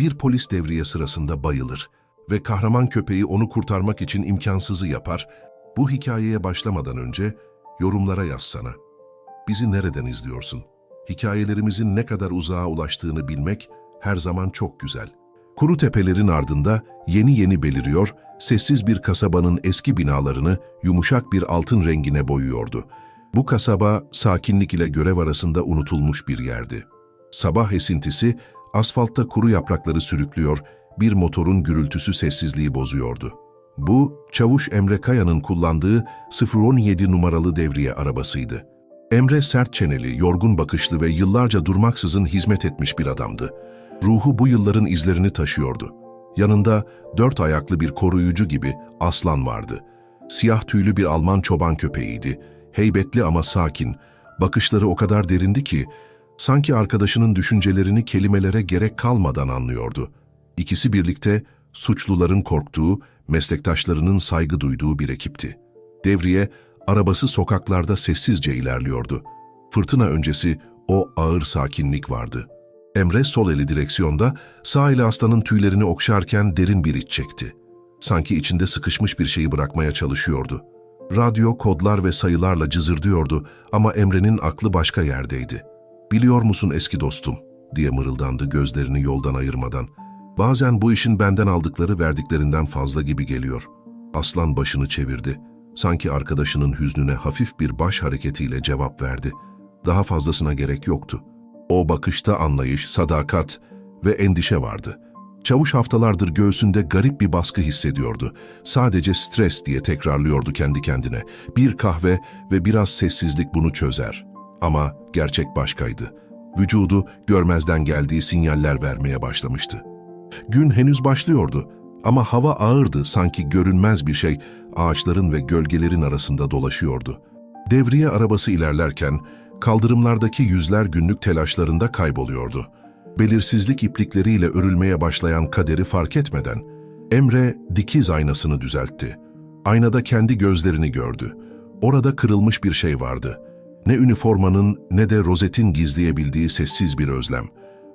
bir polis devriye sırasında bayılır ve kahraman köpeği onu kurtarmak için imkansızı yapar. Bu hikayeye başlamadan önce yorumlara yazsana. Bizi nereden izliyorsun? Hikayelerimizin ne kadar uzağa ulaştığını bilmek her zaman çok güzel. Kuru tepelerin ardında yeni yeni beliriyor, sessiz bir kasabanın eski binalarını yumuşak bir altın rengine boyuyordu. Bu kasaba sakinlik ile görev arasında unutulmuş bir yerdi. Sabah esintisi asfaltta kuru yaprakları sürüklüyor, bir motorun gürültüsü sessizliği bozuyordu. Bu, Çavuş Emre Kaya'nın kullandığı 017 numaralı devriye arabasıydı. Emre sert çeneli, yorgun bakışlı ve yıllarca durmaksızın hizmet etmiş bir adamdı. Ruhu bu yılların izlerini taşıyordu. Yanında dört ayaklı bir koruyucu gibi aslan vardı. Siyah tüylü bir Alman çoban köpeğiydi. Heybetli ama sakin. Bakışları o kadar derindi ki, sanki arkadaşının düşüncelerini kelimelere gerek kalmadan anlıyordu. İkisi birlikte suçluların korktuğu, meslektaşlarının saygı duyduğu bir ekipti. Devriye, arabası sokaklarda sessizce ilerliyordu. Fırtına öncesi o ağır sakinlik vardı. Emre sol eli direksiyonda, sağ eli aslanın tüylerini okşarken derin bir iç çekti. Sanki içinde sıkışmış bir şeyi bırakmaya çalışıyordu. Radyo kodlar ve sayılarla cızırdıyordu ama Emre'nin aklı başka yerdeydi. ''Biliyor musun eski dostum?'' diye mırıldandı gözlerini yoldan ayırmadan. ''Bazen bu işin benden aldıkları verdiklerinden fazla gibi geliyor.'' Aslan başını çevirdi. Sanki arkadaşının hüznüne hafif bir baş hareketiyle cevap verdi. Daha fazlasına gerek yoktu. O bakışta anlayış, sadakat ve endişe vardı. Çavuş haftalardır göğsünde garip bir baskı hissediyordu. Sadece stres diye tekrarlıyordu kendi kendine. Bir kahve ve biraz sessizlik bunu çözer. Ama gerçek başkaydı. Vücudu görmezden geldiği sinyaller vermeye başlamıştı. Gün henüz başlıyordu ama hava ağırdı sanki görünmez bir şey ağaçların ve gölgelerin arasında dolaşıyordu. Devriye arabası ilerlerken kaldırımlardaki yüzler günlük telaşlarında kayboluyordu. Belirsizlik iplikleriyle örülmeye başlayan kaderi fark etmeden Emre dikiz aynasını düzeltti. Aynada kendi gözlerini gördü. Orada kırılmış bir şey vardı. Ne üniformanın ne de rozetin gizleyebildiği sessiz bir özlem.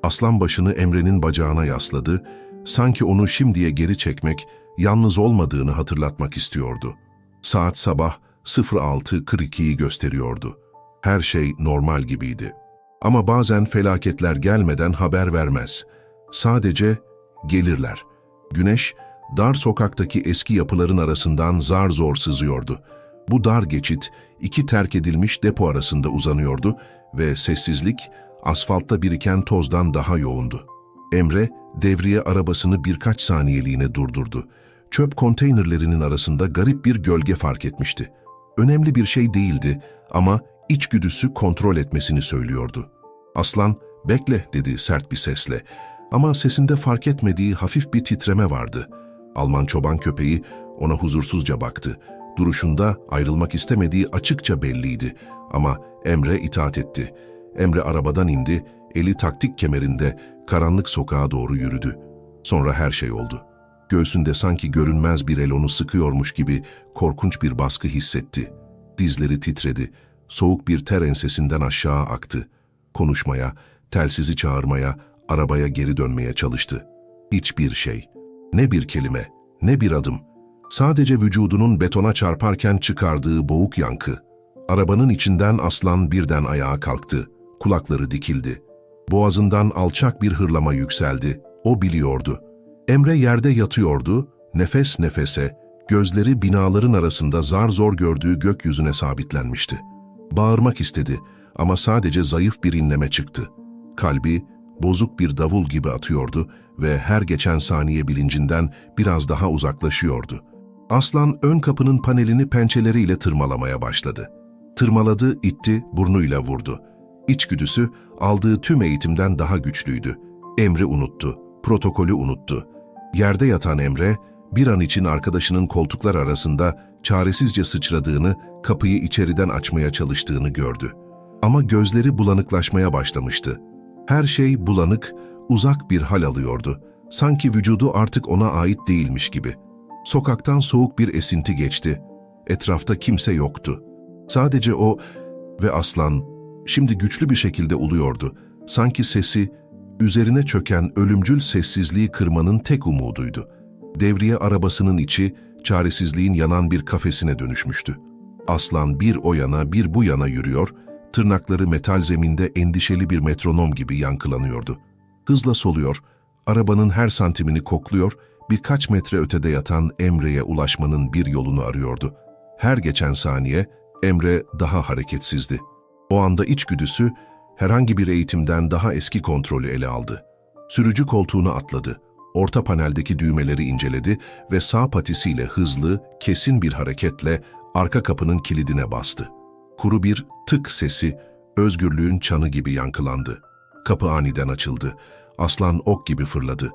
Aslan başını Emre'nin bacağına yasladı, sanki onu şimdiye geri çekmek, yalnız olmadığını hatırlatmak istiyordu. Saat sabah 06.42'yi gösteriyordu. Her şey normal gibiydi. Ama bazen felaketler gelmeden haber vermez. Sadece gelirler. Güneş, dar sokaktaki eski yapıların arasından zar zor sızıyordu. Bu dar geçit, iki terk edilmiş depo arasında uzanıyordu ve sessizlik, asfaltta biriken tozdan daha yoğundu. Emre, devriye arabasını birkaç saniyeliğine durdurdu. Çöp konteynerlerinin arasında garip bir gölge fark etmişti. Önemli bir şey değildi ama içgüdüsü kontrol etmesini söylüyordu. Aslan, bekle dedi sert bir sesle ama sesinde fark etmediği hafif bir titreme vardı. Alman çoban köpeği ona huzursuzca baktı. Duruşunda ayrılmak istemediği açıkça belliydi ama Emre itaat etti. Emre arabadan indi, eli taktik kemerinde karanlık sokağa doğru yürüdü. Sonra her şey oldu. Göğsünde sanki görünmez bir el onu sıkıyormuş gibi korkunç bir baskı hissetti. Dizleri titredi, soğuk bir ter ensesinden aşağı aktı. Konuşmaya, telsizi çağırmaya, arabaya geri dönmeye çalıştı. Hiçbir şey, ne bir kelime, ne bir adım. Sadece vücudunun betona çarparken çıkardığı boğuk yankı. Arabanın içinden aslan birden ayağa kalktı. Kulakları dikildi. Boğazından alçak bir hırlama yükseldi. O biliyordu. Emre yerde yatıyordu, nefes nefese, gözleri binaların arasında zar zor gördüğü gökyüzüne sabitlenmişti. Bağırmak istedi ama sadece zayıf bir inleme çıktı. Kalbi bozuk bir davul gibi atıyordu ve her geçen saniye bilincinden biraz daha uzaklaşıyordu. Aslan ön kapının panelini pençeleriyle tırmalamaya başladı. Tırmaladı, itti, burnuyla vurdu. İçgüdüsü aldığı tüm eğitimden daha güçlüydü. Emri unuttu, protokolü unuttu. Yerde yatan Emre, bir an için arkadaşının koltuklar arasında çaresizce sıçradığını, kapıyı içeriden açmaya çalıştığını gördü. Ama gözleri bulanıklaşmaya başlamıştı. Her şey bulanık, uzak bir hal alıyordu. Sanki vücudu artık ona ait değilmiş gibi. Sokaktan soğuk bir esinti geçti. Etrafta kimse yoktu. Sadece o ve aslan şimdi güçlü bir şekilde uluyordu. Sanki sesi Üzerine çöken ölümcül sessizliği kırmanın tek umuduydu. Devriye arabasının içi, çaresizliğin yanan bir kafesine dönüşmüştü. Aslan bir o yana bir bu yana yürüyor, tırnakları metal zeminde endişeli bir metronom gibi yankılanıyordu. Hızla soluyor, arabanın her santimini kokluyor, birkaç metre ötede yatan Emre'ye ulaşmanın bir yolunu arıyordu. Her geçen saniye Emre daha hareketsizdi. O anda içgüdüsü herhangi bir eğitimden daha eski kontrolü ele aldı. Sürücü koltuğuna atladı. Orta paneldeki düğmeleri inceledi ve sağ patisiyle hızlı, kesin bir hareketle arka kapının kilidine bastı. Kuru bir tık sesi özgürlüğün çanı gibi yankılandı. Kapı aniden açıldı. Aslan ok gibi fırladı.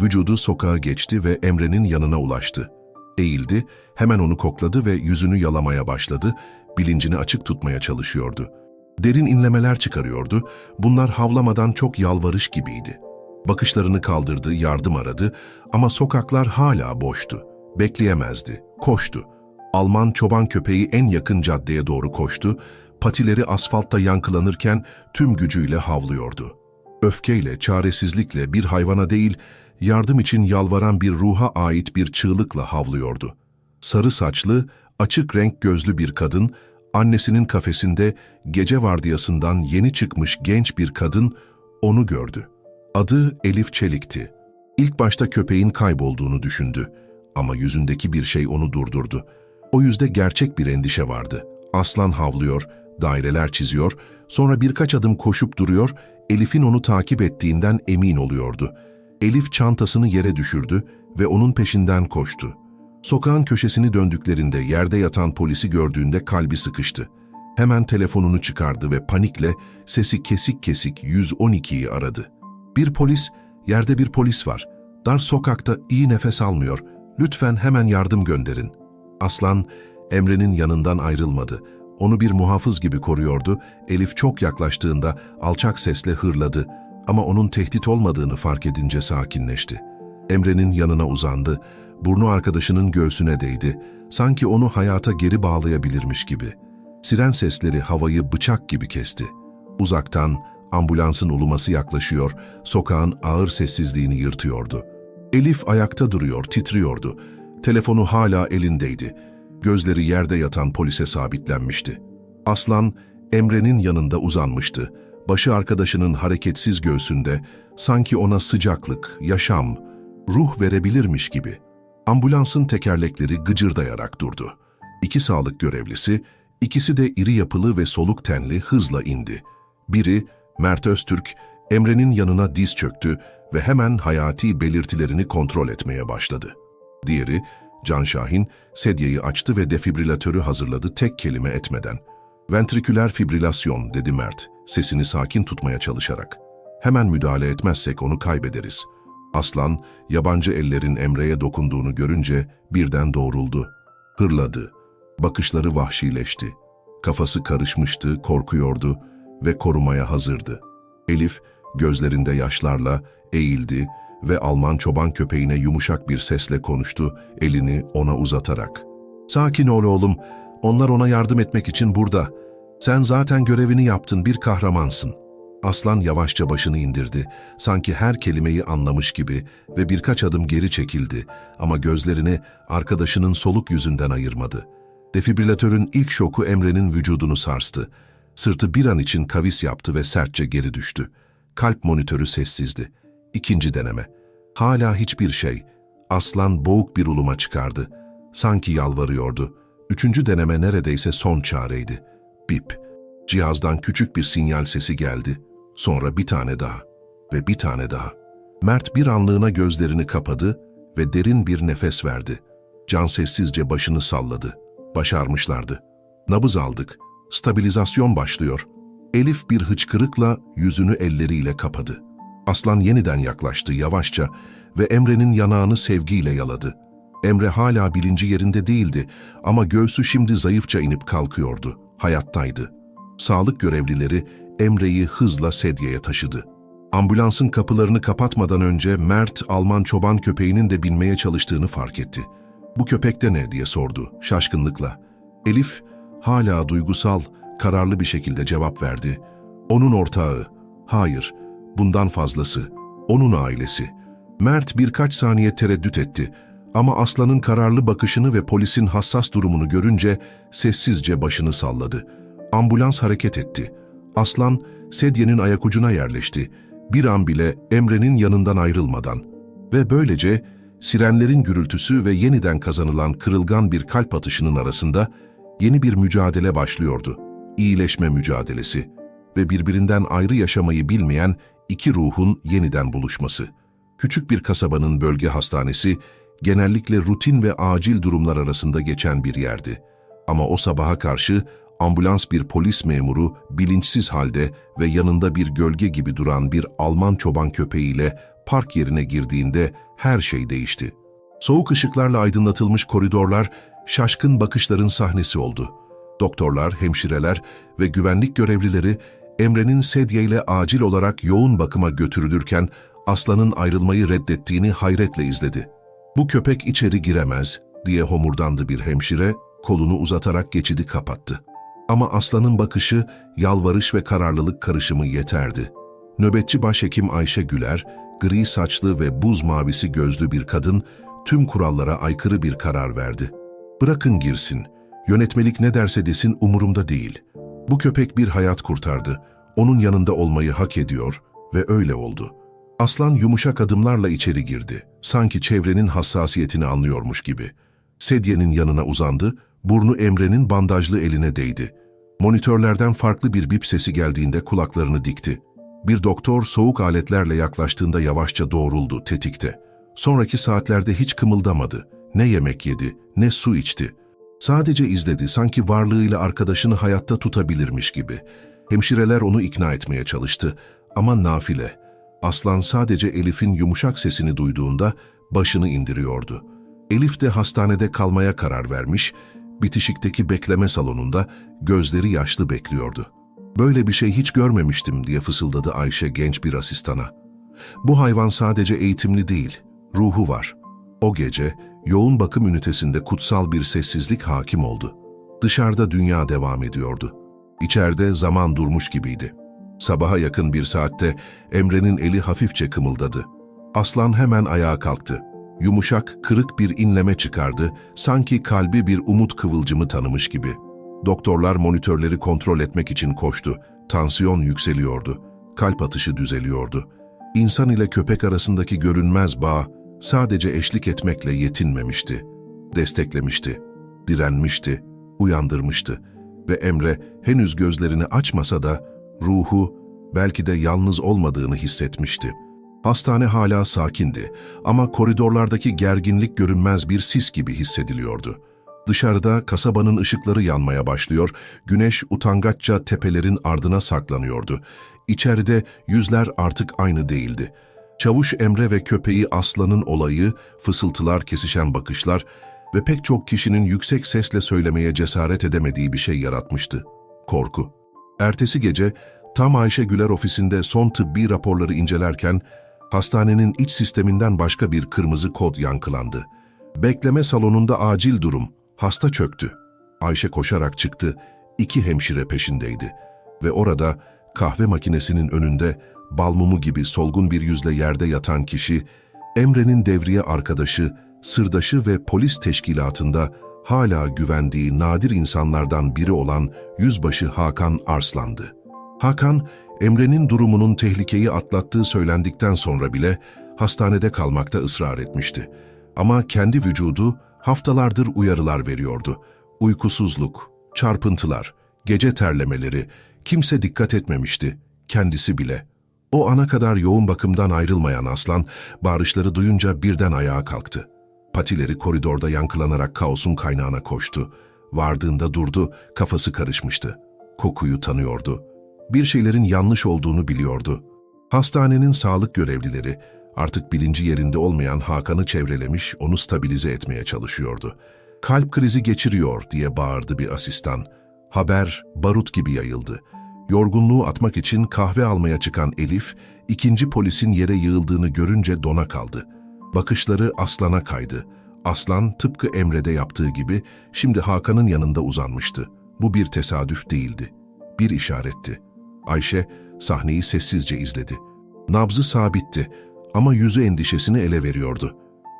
Vücudu sokağa geçti ve Emre'nin yanına ulaştı. Eğildi, hemen onu kokladı ve yüzünü yalamaya başladı, bilincini açık tutmaya çalışıyordu. Derin inlemeler çıkarıyordu, bunlar havlamadan çok yalvarış gibiydi. Bakışlarını kaldırdı, yardım aradı ama sokaklar hala boştu. Bekleyemezdi, koştu. Alman çoban köpeği en yakın caddeye doğru koştu, patileri asfaltta yankılanırken tüm gücüyle havlıyordu. Öfkeyle, çaresizlikle bir hayvana değil, yardım için yalvaran bir ruha ait bir çığlıkla havlıyordu. Sarı saçlı, açık renk gözlü bir kadın, annesinin kafesinde gece vardiyasından yeni çıkmış genç bir kadın onu gördü. Adı Elif Çelik'ti. İlk başta köpeğin kaybolduğunu düşündü ama yüzündeki bir şey onu durdurdu. O yüzde gerçek bir endişe vardı. Aslan havlıyor, daireler çiziyor, sonra birkaç adım koşup duruyor, Elif'in onu takip ettiğinden emin oluyordu. Elif çantasını yere düşürdü ve onun peşinden koştu. Sokağın köşesini döndüklerinde yerde yatan polisi gördüğünde kalbi sıkıştı. Hemen telefonunu çıkardı ve panikle sesi kesik kesik 112'yi aradı. Bir polis, yerde bir polis var. Dar sokakta iyi nefes almıyor. Lütfen hemen yardım gönderin. Aslan, Emre'nin yanından ayrılmadı. Onu bir muhafız gibi koruyordu. Elif çok yaklaştığında alçak sesle hırladı. Ama onun tehdit olmadığını fark edince sakinleşti. Emre'nin yanına uzandı. Burnu arkadaşının göğsüne değdi. Sanki onu hayata geri bağlayabilirmiş gibi. Siren sesleri havayı bıçak gibi kesti. Uzaktan ambulansın uluması yaklaşıyor, sokağın ağır sessizliğini yırtıyordu. Elif ayakta duruyor, titriyordu. Telefonu hala elindeydi. Gözleri yerde yatan polise sabitlenmişti. Aslan, Emre'nin yanında uzanmıştı. Başı arkadaşının hareketsiz göğsünde, sanki ona sıcaklık, yaşam, ruh verebilirmiş gibi. Ambulansın tekerlekleri gıcırdayarak durdu. İki sağlık görevlisi, ikisi de iri yapılı ve soluk tenli hızla indi. Biri, Mert Öztürk, Emre'nin yanına diz çöktü ve hemen hayati belirtilerini kontrol etmeye başladı. Diğeri, Can Şahin, sedyeyi açtı ve defibrilatörü hazırladı tek kelime etmeden. Ventriküler fibrilasyon, dedi Mert, sesini sakin tutmaya çalışarak. Hemen müdahale etmezsek onu kaybederiz. Aslan, yabancı ellerin Emre'ye dokunduğunu görünce birden doğruldu. Hırladı. Bakışları vahşileşti. Kafası karışmıştı, korkuyordu ve korumaya hazırdı. Elif, gözlerinde yaşlarla eğildi ve Alman çoban köpeğine yumuşak bir sesle konuştu, elini ona uzatarak. ''Sakin ol oğlum, onlar ona yardım etmek için burada. Sen zaten görevini yaptın, bir kahramansın.'' Aslan yavaşça başını indirdi, sanki her kelimeyi anlamış gibi ve birkaç adım geri çekildi ama gözlerini arkadaşının soluk yüzünden ayırmadı. Defibrilatörün ilk şoku Emre'nin vücudunu sarstı. Sırtı bir an için kavis yaptı ve sertçe geri düştü. Kalp monitörü sessizdi. İkinci deneme. Hala hiçbir şey. Aslan boğuk bir uluma çıkardı. Sanki yalvarıyordu. Üçüncü deneme neredeyse son çareydi. Bip. Cihazdan küçük bir sinyal sesi geldi. Sonra bir tane daha ve bir tane daha. Mert bir anlığına gözlerini kapadı ve derin bir nefes verdi. Can sessizce başını salladı. Başarmışlardı. Nabız aldık. Stabilizasyon başlıyor. Elif bir hıçkırıkla yüzünü elleriyle kapadı. Aslan yeniden yaklaştı yavaşça ve Emre'nin yanağını sevgiyle yaladı. Emre hala bilinci yerinde değildi ama göğsü şimdi zayıfça inip kalkıyordu. Hayattaydı. Sağlık görevlileri Emre'yi hızla sedyeye taşıdı. Ambulansın kapılarını kapatmadan önce Mert, Alman çoban köpeğinin de binmeye çalıştığını fark etti. Bu köpek de ne diye sordu şaşkınlıkla. Elif hala duygusal, kararlı bir şekilde cevap verdi. Onun ortağı. Hayır, bundan fazlası, onun ailesi. Mert birkaç saniye tereddüt etti ama Aslan'ın kararlı bakışını ve polisin hassas durumunu görünce sessizce başını salladı. Ambulans hareket etti. Aslan, sedyenin ayak ucuna yerleşti. Bir an bile Emre'nin yanından ayrılmadan. Ve böylece sirenlerin gürültüsü ve yeniden kazanılan kırılgan bir kalp atışının arasında yeni bir mücadele başlıyordu. İyileşme mücadelesi ve birbirinden ayrı yaşamayı bilmeyen iki ruhun yeniden buluşması. Küçük bir kasabanın bölge hastanesi genellikle rutin ve acil durumlar arasında geçen bir yerdi. Ama o sabaha karşı ambulans bir polis memuru bilinçsiz halde ve yanında bir gölge gibi duran bir Alman çoban köpeğiyle park yerine girdiğinde her şey değişti. Soğuk ışıklarla aydınlatılmış koridorlar şaşkın bakışların sahnesi oldu. Doktorlar, hemşireler ve güvenlik görevlileri Emre'nin sedyeyle acil olarak yoğun bakıma götürülürken Aslan'ın ayrılmayı reddettiğini hayretle izledi. Bu köpek içeri giremez diye homurdandı bir hemşire, kolunu uzatarak geçidi kapattı. Ama Aslan'ın bakışı yalvarış ve kararlılık karışımı yeterdi. Nöbetçi başhekim Ayşe Güler, gri saçlı ve buz mavisi gözlü bir kadın, tüm kurallara aykırı bir karar verdi. Bırakın girsin, yönetmelik ne derse desin umurumda değil. Bu köpek bir hayat kurtardı, onun yanında olmayı hak ediyor ve öyle oldu. Aslan yumuşak adımlarla içeri girdi, sanki çevrenin hassasiyetini anlıyormuş gibi. Sedyenin yanına uzandı, burnu Emre'nin bandajlı eline değdi. Monitörlerden farklı bir bip sesi geldiğinde kulaklarını dikti. Bir doktor soğuk aletlerle yaklaştığında yavaşça doğruldu, tetikte. Sonraki saatlerde hiç kımıldamadı. Ne yemek yedi, ne su içti. Sadece izledi, sanki varlığıyla arkadaşını hayatta tutabilirmiş gibi. Hemşireler onu ikna etmeye çalıştı. Ama nafile. Aslan sadece Elif'in yumuşak sesini duyduğunda başını indiriyordu. Elif de hastanede kalmaya karar vermiş, bitişikteki bekleme salonunda gözleri yaşlı bekliyordu. Böyle bir şey hiç görmemiştim diye fısıldadı Ayşe genç bir asistana. Bu hayvan sadece eğitimli değil, ruhu var. O gece yoğun bakım ünitesinde kutsal bir sessizlik hakim oldu. Dışarıda dünya devam ediyordu. İçeride zaman durmuş gibiydi. Sabaha yakın bir saatte Emre'nin eli hafifçe kımıldadı. Aslan hemen ayağa kalktı. Yumuşak, kırık bir inleme çıkardı, sanki kalbi bir umut kıvılcımı tanımış gibi. Doktorlar monitörleri kontrol etmek için koştu. Tansiyon yükseliyordu. Kalp atışı düzeliyordu. İnsan ile köpek arasındaki görünmez bağ sadece eşlik etmekle yetinmemişti. Desteklemişti, direnmişti, uyandırmıştı ve Emre henüz gözlerini açmasa da ruhu belki de yalnız olmadığını hissetmişti. Hastane hala sakindi ama koridorlardaki gerginlik görünmez bir sis gibi hissediliyordu. Dışarıda kasabanın ışıkları yanmaya başlıyor, güneş utangaçça tepelerin ardına saklanıyordu. İçeride yüzler artık aynı değildi. Çavuş Emre ve köpeği Aslan'ın olayı, fısıltılar, kesişen bakışlar ve pek çok kişinin yüksek sesle söylemeye cesaret edemediği bir şey yaratmıştı. Korku. Ertesi gece tam Ayşe Güler ofisinde son tıbbi raporları incelerken hastanenin iç sisteminden başka bir kırmızı kod yankılandı. Bekleme salonunda acil durum, hasta çöktü. Ayşe koşarak çıktı, iki hemşire peşindeydi. Ve orada kahve makinesinin önünde balmumu gibi solgun bir yüzle yerde yatan kişi, Emre'nin devriye arkadaşı, sırdaşı ve polis teşkilatında hala güvendiği nadir insanlardan biri olan Yüzbaşı Hakan Arslan'dı. Hakan, Emre'nin durumunun tehlikeyi atlattığı söylendikten sonra bile hastanede kalmakta ısrar etmişti. Ama kendi vücudu haftalardır uyarılar veriyordu. Uykusuzluk, çarpıntılar, gece terlemeleri, kimse dikkat etmemişti, kendisi bile. O ana kadar yoğun bakımdan ayrılmayan aslan, bağırışları duyunca birden ayağa kalktı. Patileri koridorda yankılanarak kaosun kaynağına koştu. Vardığında durdu, kafası karışmıştı. Kokuyu tanıyordu. Bir şeylerin yanlış olduğunu biliyordu. Hastanenin sağlık görevlileri artık bilinci yerinde olmayan Hakan'ı çevrelemiş, onu stabilize etmeye çalışıyordu. Kalp krizi geçiriyor diye bağırdı bir asistan. Haber barut gibi yayıldı. Yorgunluğu atmak için kahve almaya çıkan Elif, ikinci polisin yere yığıldığını görünce dona kaldı. Bakışları Aslan'a kaydı. Aslan tıpkı Emre'de yaptığı gibi şimdi Hakan'ın yanında uzanmıştı. Bu bir tesadüf değildi. Bir işaretti. Ayşe sahneyi sessizce izledi. Nabzı sabitti ama yüzü endişesini ele veriyordu.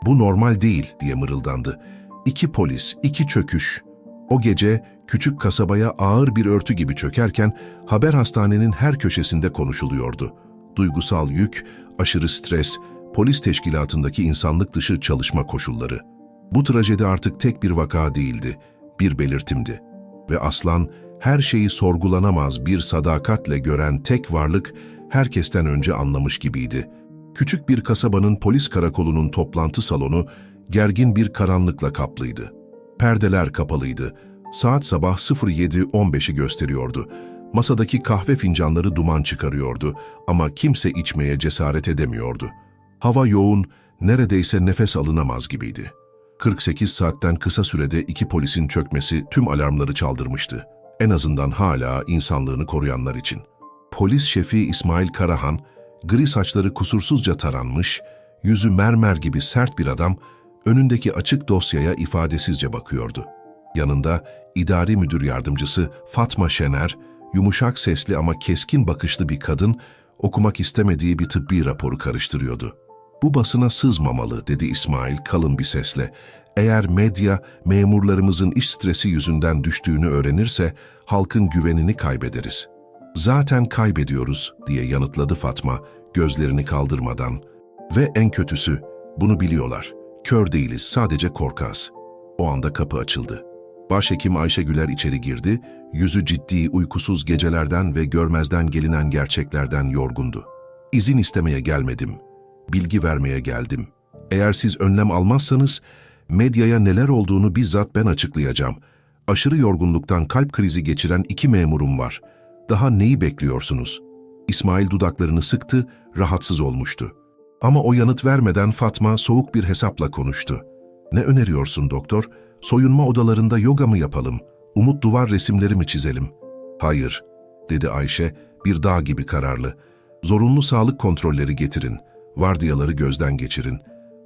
Bu normal değil diye mırıldandı. İki polis, iki çöküş. O gece küçük kasabaya ağır bir örtü gibi çökerken haber hastanenin her köşesinde konuşuluyordu. Duygusal yük, aşırı stres, polis teşkilatındaki insanlık dışı çalışma koşulları. Bu trajedi artık tek bir vaka değildi, bir belirtimdi. Ve Aslan her şeyi sorgulanamaz bir sadakatle gören tek varlık herkesten önce anlamış gibiydi. Küçük bir kasabanın polis karakolunun toplantı salonu gergin bir karanlıkla kaplıydı. Perdeler kapalıydı. Saat sabah 07.15'i gösteriyordu. Masadaki kahve fincanları duman çıkarıyordu ama kimse içmeye cesaret edemiyordu. Hava yoğun, neredeyse nefes alınamaz gibiydi. 48 saatten kısa sürede iki polisin çökmesi tüm alarmları çaldırmıştı. En azından hala insanlığını koruyanlar için. Polis şefi İsmail Karahan, gri saçları kusursuzca taranmış, yüzü mermer gibi sert bir adam, önündeki açık dosyaya ifadesizce bakıyordu. Yanında idari müdür yardımcısı Fatma Şener, yumuşak sesli ama keskin bakışlı bir kadın, okumak istemediği bir tıbbi raporu karıştırıyordu. Bu basına sızmamalı dedi İsmail kalın bir sesle. Eğer medya memurlarımızın iş stresi yüzünden düştüğünü öğrenirse halkın güvenini kaybederiz. Zaten kaybediyoruz diye yanıtladı Fatma gözlerini kaldırmadan. Ve en kötüsü bunu biliyorlar. Kör değiliz sadece korkaz. O anda kapı açıldı. Başhekim Ayşe Güler içeri girdi, yüzü ciddi, uykusuz gecelerden ve görmezden gelinen gerçeklerden yorgundu. İzin istemeye gelmedim, bilgi vermeye geldim. Eğer siz önlem almazsanız, medyaya neler olduğunu bizzat ben açıklayacağım. Aşırı yorgunluktan kalp krizi geçiren iki memurum var. Daha neyi bekliyorsunuz? İsmail dudaklarını sıktı, rahatsız olmuştu. Ama o yanıt vermeden Fatma soğuk bir hesapla konuştu. Ne öneriyorsun doktor? Soyunma odalarında yoga mı yapalım? Umut duvar resimleri mi çizelim? Hayır, dedi Ayşe bir dağ gibi kararlı. Zorunlu sağlık kontrolleri getirin. Vardiyaları gözden geçirin.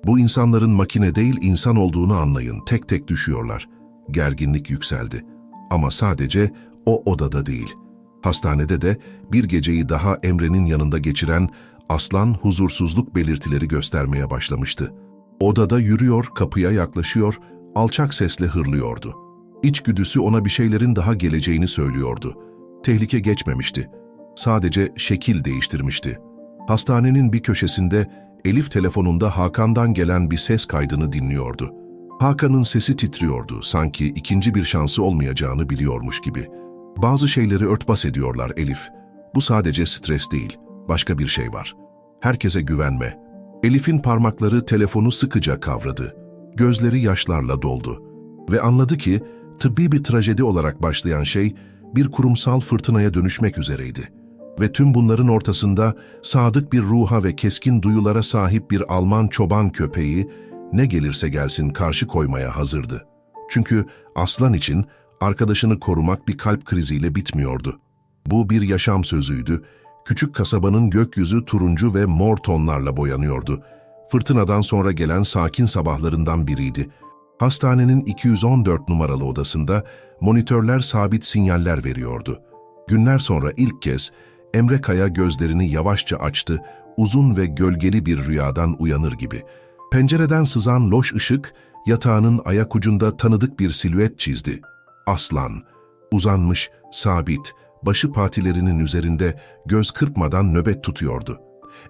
Bu insanların makine değil insan olduğunu anlayın. Tek tek düşüyorlar. Gerginlik yükseldi. Ama sadece o odada değil. Hastanede de bir geceyi daha Emre'nin yanında geçiren Aslan huzursuzluk belirtileri göstermeye başlamıştı. Odada yürüyor, kapıya yaklaşıyor, alçak sesle hırlıyordu. İçgüdüsü ona bir şeylerin daha geleceğini söylüyordu. Tehlike geçmemişti. Sadece şekil değiştirmişti. Hastanenin bir köşesinde Elif telefonunda Hakan'dan gelen bir ses kaydını dinliyordu. Hakan'ın sesi titriyordu, sanki ikinci bir şansı olmayacağını biliyormuş gibi. Bazı şeyleri örtbas ediyorlar Elif. Bu sadece stres değil, başka bir şey var. Herkese güvenme. Elif'in parmakları telefonu sıkıca kavradı. Gözleri yaşlarla doldu. Ve anladı ki tıbbi bir trajedi olarak başlayan şey bir kurumsal fırtınaya dönüşmek üzereydi. Ve tüm bunların ortasında sadık bir ruha ve keskin duyulara sahip bir Alman çoban köpeği ne gelirse gelsin karşı koymaya hazırdı. Çünkü aslan için arkadaşını korumak bir kalp kriziyle bitmiyordu. Bu bir yaşam sözüydü. Küçük kasabanın gökyüzü turuncu ve mor tonlarla boyanıyordu. Fırtınadan sonra gelen sakin sabahlarından biriydi. Hastanenin 214 numaralı odasında monitörler sabit sinyaller veriyordu. Günler sonra ilk kez Emre Kaya gözlerini yavaşça açtı, uzun ve gölgeli bir rüyadan uyanır gibi. Pencereden sızan loş ışık, yatağının ayak ucunda tanıdık bir silüet çizdi. Aslan, uzanmış, sabit, başı patilerinin üzerinde göz kırpmadan nöbet tutuyordu.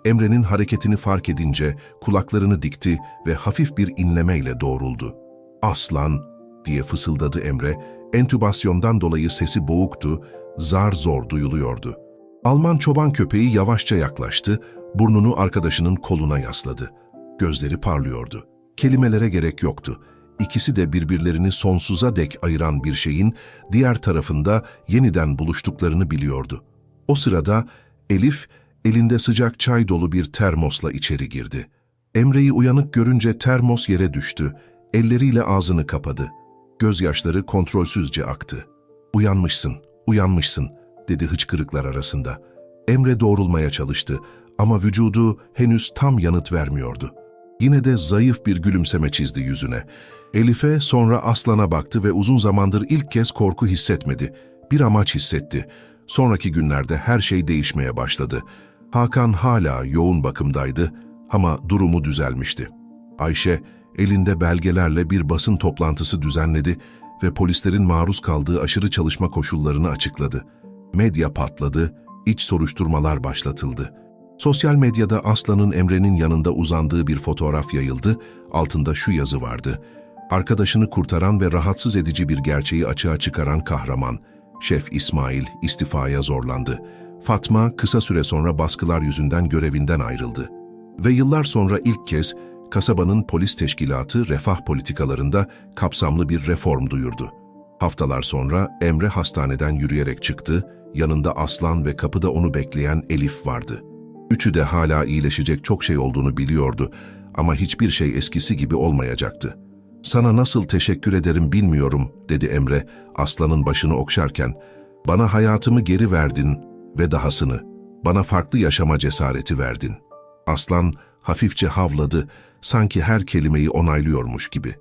Emre'nin hareketini fark edince kulaklarını dikti ve hafif bir inlemeyle doğruldu. Aslan, diye fısıldadı Emre, entübasyondan dolayı sesi boğuktu, zar zor duyuluyordu. Alman çoban köpeği yavaşça yaklaştı, burnunu arkadaşının koluna yasladı. Gözleri parlıyordu. Kelimelere gerek yoktu. İkisi de birbirlerini sonsuza dek ayıran bir şeyin diğer tarafında yeniden buluştuklarını biliyordu. O sırada Elif elinde sıcak çay dolu bir termosla içeri girdi. Emre'yi uyanık görünce termos yere düştü, elleriyle ağzını kapadı. Gözyaşları kontrolsüzce aktı. Uyanmışsın, uyanmışsın, dedi hıçkırıklar arasında. Emre doğrulmaya çalıştı ama vücudu henüz tam yanıt vermiyordu. Yine de zayıf bir gülümseme çizdi yüzüne. Elif'e sonra Aslan'a baktı ve uzun zamandır ilk kez korku hissetmedi. Bir amaç hissetti. Sonraki günlerde her şey değişmeye başladı. Hakan hala yoğun bakımdaydı ama durumu düzelmişti. Ayşe elinde belgelerle bir basın toplantısı düzenledi ve polislerin maruz kaldığı aşırı çalışma koşullarını açıkladı. Medya patladı, iç soruşturmalar başlatıldı. Sosyal medyada Aslan'ın Emre'nin yanında uzandığı bir fotoğraf yayıldı, altında şu yazı vardı. Arkadaşını kurtaran ve rahatsız edici bir gerçeği açığa çıkaran kahraman. Şef İsmail istifaya zorlandı. Fatma kısa süre sonra baskılar yüzünden görevinden ayrıldı. Ve yıllar sonra ilk kez kasabanın polis teşkilatı refah politikalarında kapsamlı bir reform duyurdu. Haftalar sonra Emre hastaneden yürüyerek çıktı, yanında Aslan ve kapıda onu bekleyen Elif vardı. Üçü de hala iyileşecek çok şey olduğunu biliyordu ama hiçbir şey eskisi gibi olmayacaktı. Sana nasıl teşekkür ederim bilmiyorum, dedi Emre, Aslan'ın başını okşarken. Bana hayatımı geri verdin ve dahasını, bana farklı yaşama cesareti verdin. Aslan hafifçe havladı, sanki her kelimeyi onaylıyormuş gibi.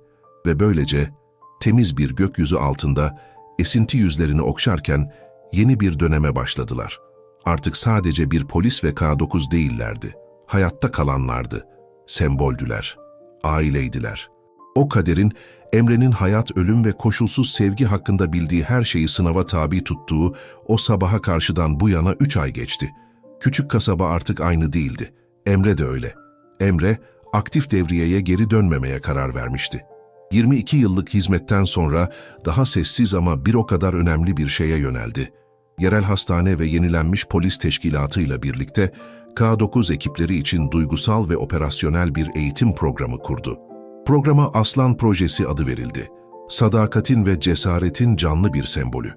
Ve böylece temiz bir gökyüzü altında esinti yüzlerini okşarken yeni bir döneme başladılar. Artık sadece bir polis ve K9 değillerdi. Hayatta kalanlardı. Semboldüler. Aileydiler. O kaderin Emre'nin hayat, ölüm ve koşulsuz sevgi hakkında bildiği her şeyi sınava tabi tuttuğu o sabaha karşıdan bu yana üç ay geçti. Küçük kasaba artık aynı değildi. Emre de öyle. Emre, aktif devriyeye geri dönmemeye karar vermişti. 22 yıllık hizmetten sonra daha sessiz ama bir o kadar önemli bir şeye yöneldi. Yerel hastane ve yenilenmiş polis teşkilatıyla birlikte K9 ekipleri için duygusal ve operasyonel bir eğitim programı kurdu. Programa Aslan Projesi adı verildi. Sadakatin ve cesaretin canlı bir sembolü.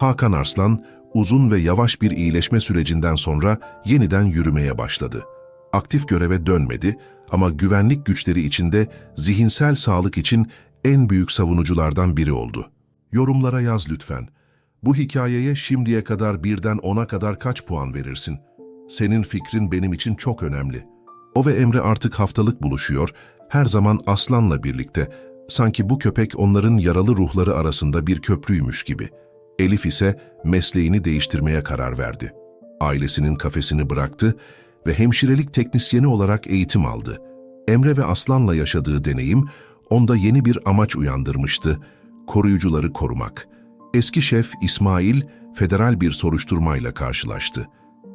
Hakan Arslan, uzun ve yavaş bir iyileşme sürecinden sonra yeniden yürümeye başladı. Aktif göreve dönmedi ama güvenlik güçleri içinde zihinsel sağlık için en büyük savunuculardan biri oldu. Yorumlara yaz lütfen. Bu hikayeye şimdiye kadar birden ona kadar kaç puan verirsin? Senin fikrin benim için çok önemli. O ve Emre artık haftalık buluşuyor, her zaman Aslan'la birlikte. Sanki bu köpek onların yaralı ruhları arasında bir köprüymüş gibi. Elif ise mesleğini değiştirmeye karar verdi. Ailesinin kafesini bıraktı ve hemşirelik teknisyeni olarak eğitim aldı. Emre ve Aslan'la yaşadığı deneyim onda yeni bir amaç uyandırmıştı, koruyucuları korumak. Eski şef İsmail, federal bir soruşturmayla karşılaştı.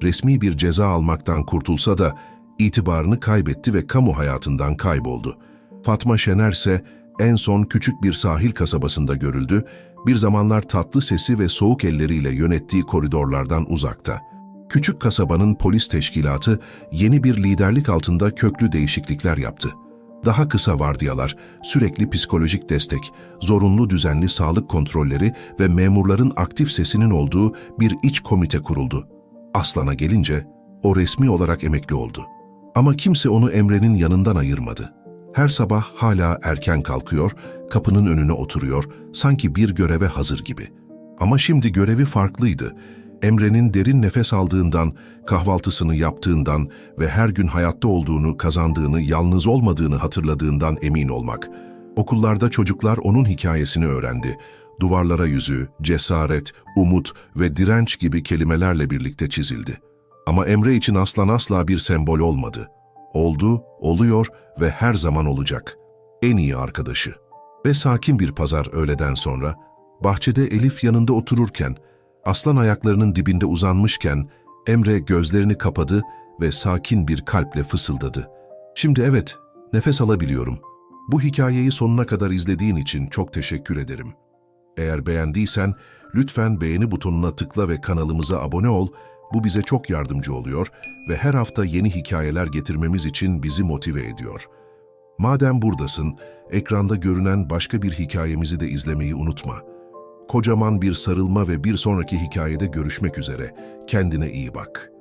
Resmi bir ceza almaktan kurtulsa da itibarını kaybetti ve kamu hayatından kayboldu. Fatma Şener ise en son küçük bir sahil kasabasında görüldü, bir zamanlar tatlı sesi ve soğuk elleriyle yönettiği koridorlardan uzakta. Küçük kasabanın polis teşkilatı yeni bir liderlik altında köklü değişiklikler yaptı. Daha kısa vardiyalar, sürekli psikolojik destek, zorunlu düzenli sağlık kontrolleri ve memurların aktif sesinin olduğu bir iç komite kuruldu. Aslan'a gelince o resmi olarak emekli oldu. Ama kimse onu Emre'nin yanından ayırmadı. Her sabah hala erken kalkıyor, kapının önüne oturuyor, sanki bir göreve hazır gibi. Ama şimdi görevi farklıydı. Emre'nin derin nefes aldığından, kahvaltısını yaptığından ve her gün hayatta olduğunu, kazandığını, yalnız olmadığını hatırladığından emin olmak. Okullarda çocuklar onun hikayesini öğrendi. Duvarlara yüzü, cesaret, umut ve direnç gibi kelimelerle birlikte çizildi. Ama Emre için aslan asla bir sembol olmadı. Oldu, oluyor ve her zaman olacak. En iyi arkadaşı. Ve sakin bir pazar öğleden sonra, bahçede Elif yanında otururken, aslan ayaklarının dibinde uzanmışken, Emre gözlerini kapadı ve sakin bir kalple fısıldadı. Şimdi evet, nefes alabiliyorum. Bu hikayeyi sonuna kadar izlediğin için çok teşekkür ederim. Eğer beğendiysen, lütfen beğeni butonuna tıkla ve kanalımıza abone ol bu bize çok yardımcı oluyor ve her hafta yeni hikayeler getirmemiz için bizi motive ediyor. Madem buradasın, ekranda görünen başka bir hikayemizi de izlemeyi unutma. Kocaman bir sarılma ve bir sonraki hikayede görüşmek üzere. Kendine iyi bak.